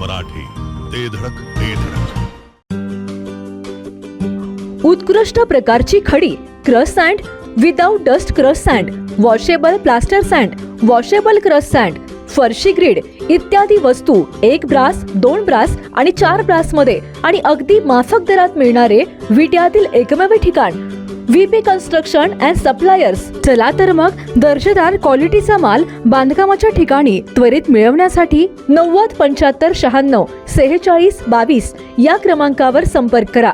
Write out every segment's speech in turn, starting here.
मराठी ते धडक ते धडक. उत्कृष्ट प्रकारची खडी crush sand without dust crush sand washable plaster sand washable crush sand फरशी ग्रीड इत्यादी वस्तू एक ब्रास दोन ब्रास आणि चार ब्रासमध्ये आणि अगदी माफक दरात मिळणारे विट्यातील एकमेव ठिकाण व्हीपी कन्स्ट्रक्शन अँड सप्लायर्स चला तर मग दर्जेदार क्वालिटीचा माल बांधकामाच्या ठिकाणी त्वरित मिळवण्यासाठी नव्वद पंच्याहत्तर शहाण्णव सेहेचाळीस बावीस या क्रमांकावर संपर्क करा.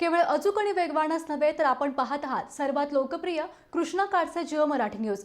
केवळ अचूक आणि वेगवानच नव्हे तर आपण पाहत आहात सर्वात लोकप्रिय कृष्णा काडचे Jio Marathi news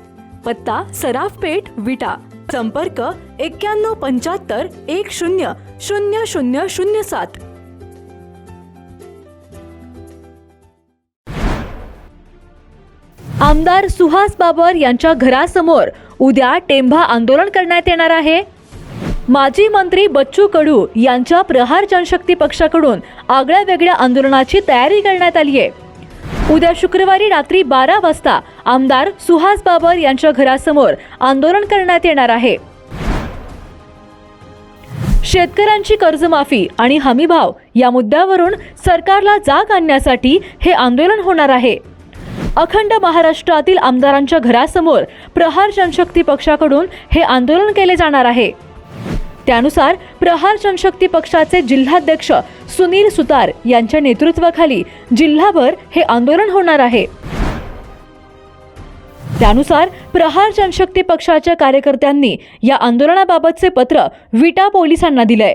पत्ता सराफपेठ विटा. संपर्क एक्क्याण्णव पंच्याहत्तर एक शून्य शून्य शून्य शून्य सात. आमदार सुहास बाबर यांच्या घरासमोर उद्या टेंभा आंदोलन करण्यात येणार आहे. माजी मंत्री बच्चू कडू यांच्या प्रहार जनशक्ती पक्षाकडून आगळ्या वेगळ्या आंदोलनाची तयारी करण्यात आली आहे. उद्या शुक्रवारी रात्री बारा वाजता आमदार सुहास बाबर यांच्या घरासमोर आंदोलन करण्यात येणार आहे. शेतकऱ्यांची कर्जमाफी आणि हमीभाव या मुद्द्यावरून सरकारला जाग आणण्यासाठी हे आंदोलन होणार आहे. अखंड महाराष्ट्रातील आमदारांच्या घरासमोर प्रहार जनशक्ती पक्षाकडून हे आंदोलन केले जाणार आहे. त्यानुसार प्रहार जनशक्ती पक्षाचे जिल्हाध्यक्ष सुनील सुतार यांच्या नेतृत्वाखाली जिल्हाभर हे आंदोलन होणार आहे. त्यानुसार प्रहार जनशक्ती पक्षाच्या कार्यकर्त्यांनी या आंदोलनाबाबतचे पत्र विटा पोलिसांना दिलंय.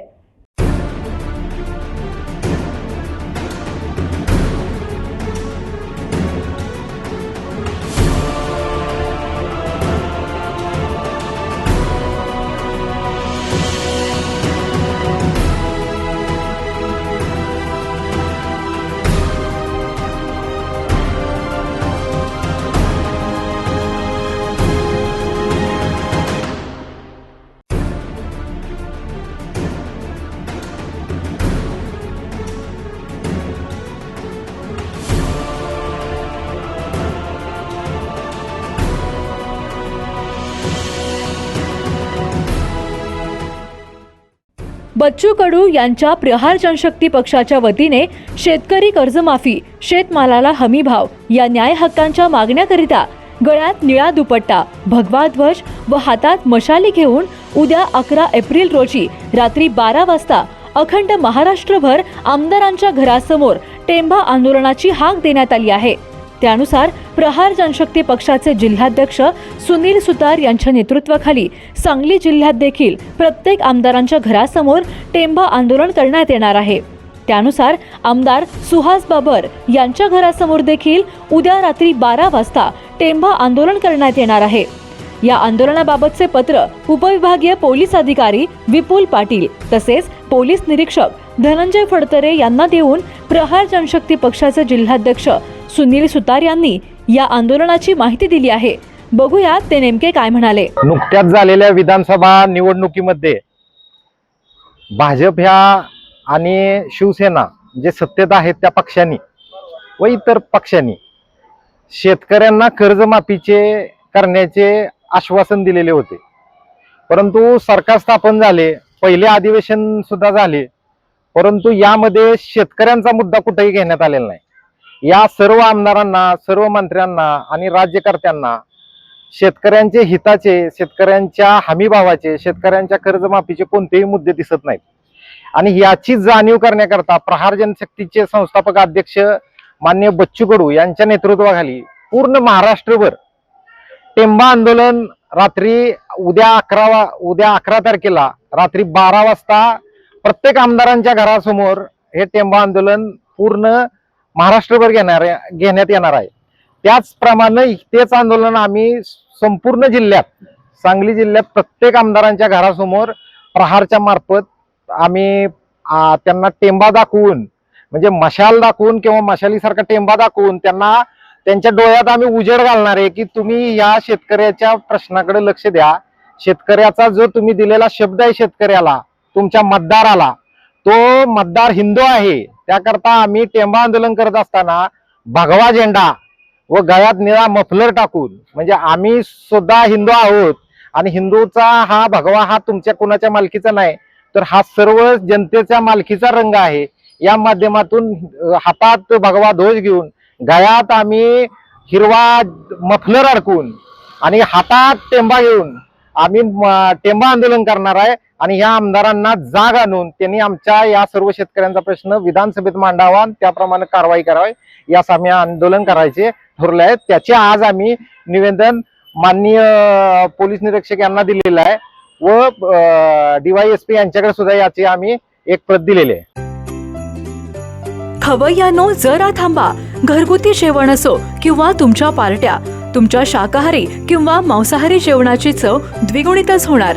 बच्चू कडू यांच्या प्रहार जनशक्ती पक्षाच्या वतीने शेतकरी कर्जमाफी शेतमालाला हमीभाव या न्याय हक्कांच्या मागण्याकरिता गळ्यात निळा दुपट्टा भगवा ध्वज व हातात मशाली घेऊन उद्या अकरा एप्रिल रोजी रात्री बारा वाजता अखंड महाराष्ट्रभर आमदारांच्या घरासमोर टेंभा आंदोलनाची हाक देण्यात आली आहे. त्यानुसार प्रहार जनशक्ती पक्षाचे जिल्हाध्यक्ष सुनील सुतार यांच्या नेतृत्वाखाली सांगली जिल्ह्यात देखील प्रत्येक आमदारांच्या घरासमोर टेंभा आंदोलन करण्यात येणार आहे. त्यानुसार आमदार सुहास बाबर यांच्या घरासमोर देखील उद्या रात्री बारा वाजता टेंभा आंदोलन करण्यात येणार आहे. या आंदोलनाबाबतचे पत्र उपविभागीय पोलीस अधिकारी विपुल पाटील तसेच पोलीस निरीक्षक धनंजय फडतरे यांना देऊन प्रहार जनशक्ती पक्षाचे जिल्हाध्यक्ष सुनील सुतार यांनी या आंदोलनाची माहिती दिली आहे. बघूया ते नेमके काय म्हणाले. नुकत्याच झालेल्या विधानसभा निवडणुकीमध्ये भाजप ह्या आणि शिवसेना जे सत्तेत आहेत त्या पक्षांनी व इतर पक्षांनी शेतकऱ्यांना कर्जमाफीचे करण्याचे आश्वासन दिलेले होते. परंतु सरकार स्थापन झाले पहिले अधिवेशन सुद्धा झाले परंतु यामध्ये शेतकऱ्यांचा मुद्दा कुठेही घेण्यात आलेला नाही. या सर्व आमदारांना सर्व मंत्र्यांना आणि राज्यकर्त्यांना शेतकऱ्यांचे हिताचे शेतकऱ्यांच्या हमीभावाचे शेतकऱ्यांच्या कर्जमाफीचे कोणतेही मुद्दे दिसत नाहीत. आणि याची जाणीव करण्याकरता प्रहार जनशक्तीचे संस्थापक अध्यक्ष मान्य बच्चू कडू यांच्या नेतृत्वाखाली पूर्ण महाराष्ट्रभर टेंबा आंदोलन रात्री उद्या अकरा वा उद्या अकरा तारखेला रात्री बारा वाजता प्रत्येक आमदारांच्या घरासमोर हे टेंबा आंदोलन पूर्ण महाराष्ट्रभर घेणार घेण्यात येणार आहे. त्याचप्रमाणे तेच आंदोलन आम्ही संपूर्ण जिल्ह्यात सांगली जिल्ह्यात प्रत्येक आमदारांच्या घरासमोर प्रहारच्या मार्फत आम्ही त्यांना टेंबा दाखवून म्हणजे मशाल दाखवून किंवा मशालीसारखा टेंबा दाखवून त्यांना त्यांच्या डोळ्यात आम्ही उजेड घालणार आहे की तुम्ही या शेतकऱ्याच्या प्रश्नाकडे लक्ष द्या. शेतकऱ्याचा जो तुम्ही दिलेला शब्द आहे शेतकऱ्याला तुमच्या मतदाराला तो मतदार हिंदू आहे. त्याकरता आम्ही टेंबा आंदोलन करत असताना भगवा झेंडा व गळ्यात निळा मफलर टाकून म्हणजे आम्ही सुद्धा हिंदू आहोत आणि हिंदूचा हा भगवा हा तुमच्या कोणाच्या मालकीचा नाही तर हा सर्व जनतेच्या मालकीचा रंग आहे. या माध्यमातून हातात भगवा ध्वज घेऊन गळ्यात आम्ही हिरवा मफलर अडकून आणि हातात टेंबा घेऊन आम्ही टेंबा आंदोलन करणार आहे. आणि या आमदारांना जाग आणून त्यांनी आमच्या या सर्व शेतकऱ्यांचा प्रश्न विधानसभेत मांडावा आणि त्याप्रमाणे कारवाई करावी यास आम्ही आंदोलन करायचे ठरले आहे. त्याचे आज आम्ही निवेदन माननीय पोलीस निरीक्षक यांना दिलेलं आहे व डीवायएसपी यांच्याकडे सुद्धा याची आम्ही एक प्रत दिलेली आहे. खवय्यानो जरा थांबा. घरगुती जेवण असो किंवा तुमच्या पार्ट्या तुमच्या शाकाहारी किंवा मांसाहारी जेवणाची चव द्विगुणितच होणार.